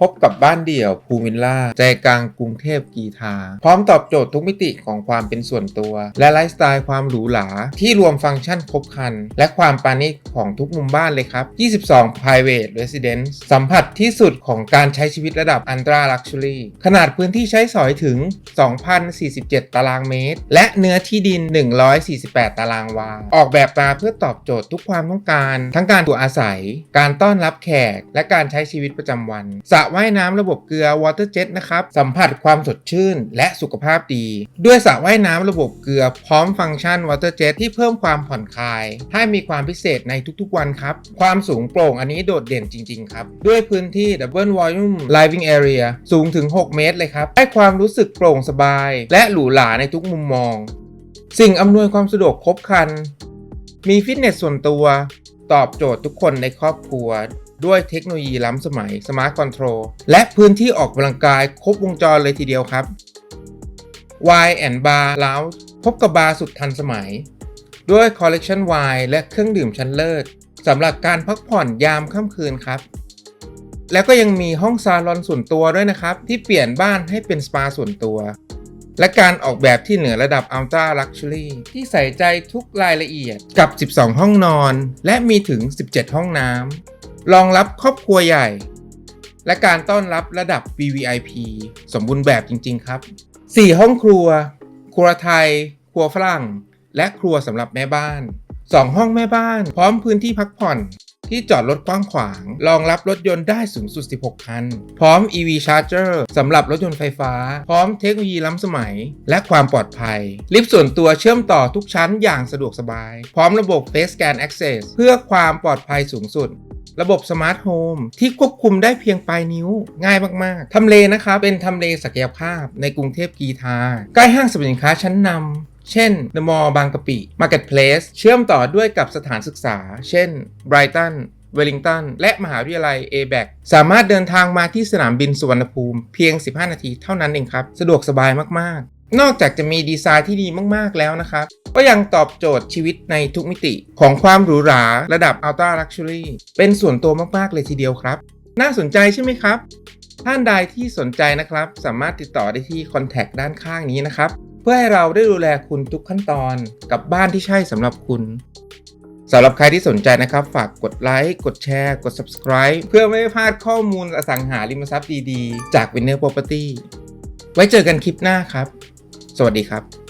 พบกับบ้านเดี่ยวภูวิลล่าใจกลางกรุงเทพกีทา พร้อมตอบโจทย์ทุกมิติของความเป็นส่วนตัว และไลฟ์สไตล์ความหรูหราที่รวมฟังก์ชันครบครัน และความปาณีตของทุกมุมบ้านเลยครับ 22 private residence สัมผัสที่สุดของการใช้ชีวิตระดับ ultra luxury ขนาดพื้นที่ใช้สอยถึง 2,047 ตารางเมตร และเนื้อที่ดิน 148 ตารางวา ออกแบบมาเพื่อตอบโจทย์ทุกความต้องการ ทั้งการตัวอาศัย การต้อนรับแขก และการใช้ชีวิตประจำวันสระว่ายน้ำระบบเกลือ Water Jet นะครับ สัมผัสความสดชื่น และสุขภาพดี ด้วยสระว่ายน้ำระบบเกลือพร้อมฟังก์ชัน Water Jet ที่เพิ่มความผ่อนคลาย ให้มีความพิเศษในทุกๆวันครับ ความสูงโปร่งอันนี้โดดเด่นจริง ๆ ครับ ด้วยพื้นที่ Double Volume Living Area สูงถึง 6 เมตรเลยครับให้ความรู้สึกโปร่งสบาย และหรูหราในทุกมุมมอง สิ่งอำนวยความสะดวกครบครัน มีฟิตเนสส่วนตัว ตอบโจทย์ทุกคนในครอบครัว ด้วยเทคโนโลยีล้ำสมัย Smart Control และพื้นที่ออกกำลังกายครบวงจรเลยทีเดียวครับ Y and Bar Lounge พบกับบาร์สุดทันสมัย ด้วยคอลเลกชัน Y และเครื่องดื่มชั้นเลิศสำหรับการพักผ่อนยามค่ำคืนครับ แล้วก็ยังมีห้องซาลอนส่วนตัวด้วยนะครับ ที่เปลี่ยนบ้านให้เป็นสปาส่วนตัว และการออกแบบที่เหนือระดับ Ultra Luxury ที่ใส่ใจทุกรายละเอียดกับ 12 ห้องนอน และมีถึง 17 ห้องน้ำ รองรับครอบครัวใหญ่ และการต้อนรับระดับ VVIP สมบูรณ์แบบจริง ๆ ครับ 4 ห้องครัว ครัวไทย ครัวฝรั่ง และครัวสำหรับแม่บ้าน 2 ห้องแม่บ้าน พร้อมพื้นที่พักผ่อนที่จอดรถกว้างขวาง รองรับรถยนต์ได้สูงสุด 16 คัน พร้อม EV Charger สำหรับรถยนต์ไฟฟ้า พร้อมเทคโนโลยีล้ำสมัย และความปลอดภัย ลิฟต์ส่วนตัวเชื่อมต่อทุกชั้นอย่างสะดวกสบาย พร้อมระบบ Face Scan Access เพื่อความปลอดภัยสูงสุด ระบบสมาร์ทโฮมที่ควบคุมได้เพียงปลายนิ้ว ง่ายมากๆ ทำเลนะครับเป็นทำเลศักยภาพในกรุงเทพกีทา ใกล้ห้างสรรพสินค้าชั้นนำเช่น The Mall บางกะปิ Marketplace เชื่อมต่อด้วยกับสถานศึกษา เช่น Brighton เวลลิงตัน และมหาวิทยาลัย a b a c สามารถเดินทางมาที่สนามบินสุวรรณภูมิ เพียง 15 นาทีเท่านั้นเองครับ สะดวกสบายมาก ๆ นอกจากจะมีดีไซน์ที่ดีมาก ๆ แล้วนะครับ ก็ยังตอบโจทย์ชีวิตในทุกมิติของความหรูหราระดับ Ultra Luxury เป็นส่วนตัวมาก ๆ เลยทีเดียวครับ น่าสนใจใช่ไหมครับ ท่านใดที่สนใจนะครับ สามารถติดต่อได้ที่คอนแทคด้านข้างนี้นะครับ เพื่อให้เราได้ดูแลคุณทุกขั้นตอนกับบ้านที่ใช่สำหรับคุณสำหรับใครที่สนใจนะครับ ฝากกดไลค์ กดแชร์ กด subscribe เพื่อไม่ให้พลาดข้อมูลอสังหาริมทรัพย์ดี ๆ จาก Winner Property ไว้เจอกันคลิปหน้าครับ สวัสดีครับ